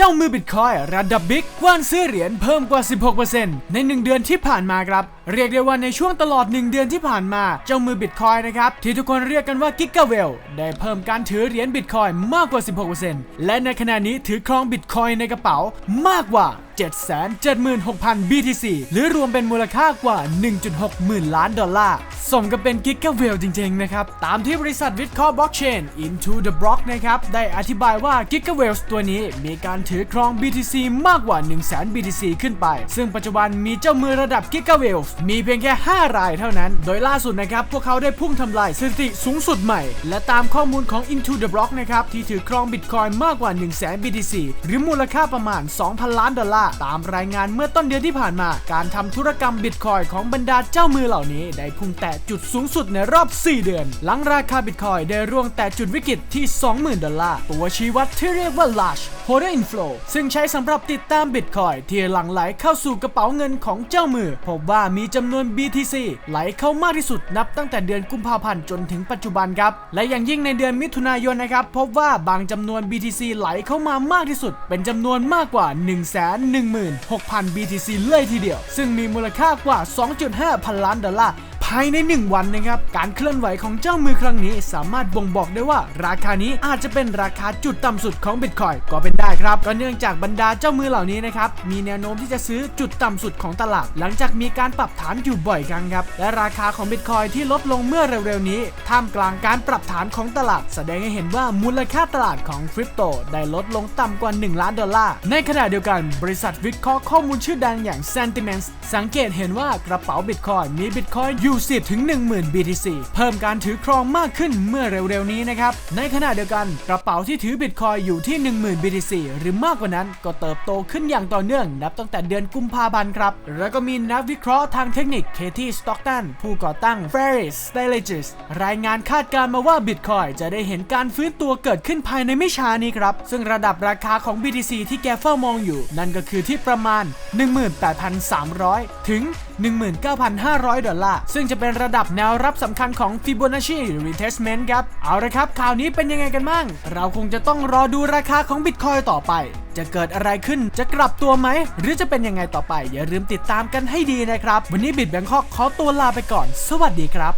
เจ้ามือบิตคอยระดับบิ๊กกว้านซื้อเหรียญเพิ่มกว่า 16%ใน 1 เดือนที่ผ่านมาครับ เรียกได้ว่าในช่วงตลอด 1 เดือนที่ผ่านมา เจ้ามือบิตคอยนะครับ ที่ทุกคนเรียกกันว่ากิกะเวลได้เพิ่มการถือเหรียญบิตคอยมากกว่า 16%และในขณะนี้ถือครองบิตคอยในกระเป๋ามากกว่า 776,000 BTC หรือรวมเป็นมูลค่ากว่า 1.6 หมื่นล้านดอลลาร์สมกับเป็นกิกะเวลจริงๆ นะครับ ตามที่บริษัทวิเคราะห์บล็อกเชน Into the Block นะครับ ได้อธิบายว่ากิกะเวลตัวนี้มีการถือครอง BTC มากกว่า 1 0 0 0 0แสน BTC ขึ้นไป ซึ่งปัจจุบันมีเจ้ามือระดับกิกะเวลมีเพียงแค่ 5 รายเท่านั้น โดยล่าสุดนะครับ พวกเขาได้พุ่งทำลายสถิติสูงสุดใหม่ และตามข้อมูลของ Into the Block นะครับ ที่ถือครองบิตคอยมากกว่า 1 0 0 0 0แสน BTC หรือมูลค่าประมาณ 2,000 ล้านดอลลาร์ ตามรายงานเมื่อต้นเดือนที่ผ่านมา การทำธุรกรรมบิตคอยของบรรดาเจ้ามือเหล่านี้ ได้พุ่งแตะจุดสูงสุดในรอบ 4 เดือน หลังราคาบิตคอยได้ร่วงแตะจุดวิกฤตที่ 20,000 ดอลลาร์ ตัวชี้วัดที่เรียกว่า large order inflow ซึ่งใช้สำหรับติดตามบิตคอยที่หลั่งไหลเข้าสู่กระเป๋าเงินของเจ้ามือพบว่ามีจำนวน BTC ไหลเข้ามากที่สุดนับตั้งแต่เดือนกุมภาพันธ์จนถึงปัจจุบันครับ และอย่างยิ่งในเดือนมิถุนายนนะครับ พบว่าบางจำนวน BTC ไหลเข้ามามากที่สุด เป็นจำนวนมากกว่า 116,000 BTC เลยทีเดียว ซึ่งมีมูลค่ากว่า 2.5 พันล้านดอลลาร์ ภายใน 1 วันนะครับ การเคลื่อนไหวของเจ้ามือครั้งนี้ สามารถบ่งบอกได้ว่าราคานี้อาจจะเป็นราคาจุดต่ำสุดของบิตคอยก็เป็นได้ครับก็เนื่องจากบรรดาเจ้ามือเหล่านี้นะครับมีแนวโน้มที่จะซื้อจุดต่ำสุดของตลาด หลังจากมีการปรับฐานอยู่บ่อยครั้งครับและราคาของบิตคอยที่ลดลงเมื่อเร็วๆนี้ท่ามกลางการปรับฐานของตลาด แสดงให้เห็นว่ามูลค่าตลาดของคริปโตได้ลดลงต่ำกว่า 1 ล้านดอลลาร์ ในขณะเดียวกันบริษัทวิเคราะห์ข้อมูลชื่อดังอย่าง Sentiments สังเกตเห็นว่ากระเป๋าบิตคอยมีบิตคอยอยู่10 ถึง 10,000 BTC เพิ่มการถือครองมากขึ้นเมื่อเร็วๆนี้นะครับ ในขณะเดียวกันกระเป๋าที่ถือบิตคอยอยู่ที่ 10,000 BTC หรือมากกว่านั้นก็เติบโตขึ้นอย่างต่อเนื่อง นับตั้งแต่เดือนกุมภาพันธ์ครับ แล้วก็มีนักวิเคราะห์ทางเทคนิคเคที่สต็อกตันผู้ก่อตั้ง Ferris Strategies รายงานคาดการณ์มาว่าบิตคอยจะได้เห็นการฟื้นตัวเกิดขึ้นภายในไม่ช้านี้ครับ ซึ่งระดับราคาของ BTC ที่แกเฝ้ามองอยู่ นั่นก็คือที่ประมาณ 18,300 ถึง 19,500 ดอลลาร์ซึ่งจะเป็นระดับแนวรับสำคัญของฟิบูน acci retracement ครับ เอาละครับ ข่าวนี้เป็นยังไงกันบ้าง เราคงจะต้องรอดูราคาของบิตคอยต่อไป จะเกิดอะไรขึ้นจะกลับตัวไหม หรือจะเป็นยังไงต่อไป อย่าลืมติดตามกันให้ดีนะครับ วันนี้บิดแบงคอกขอตัวลาไปก่อน สวัสดีครับ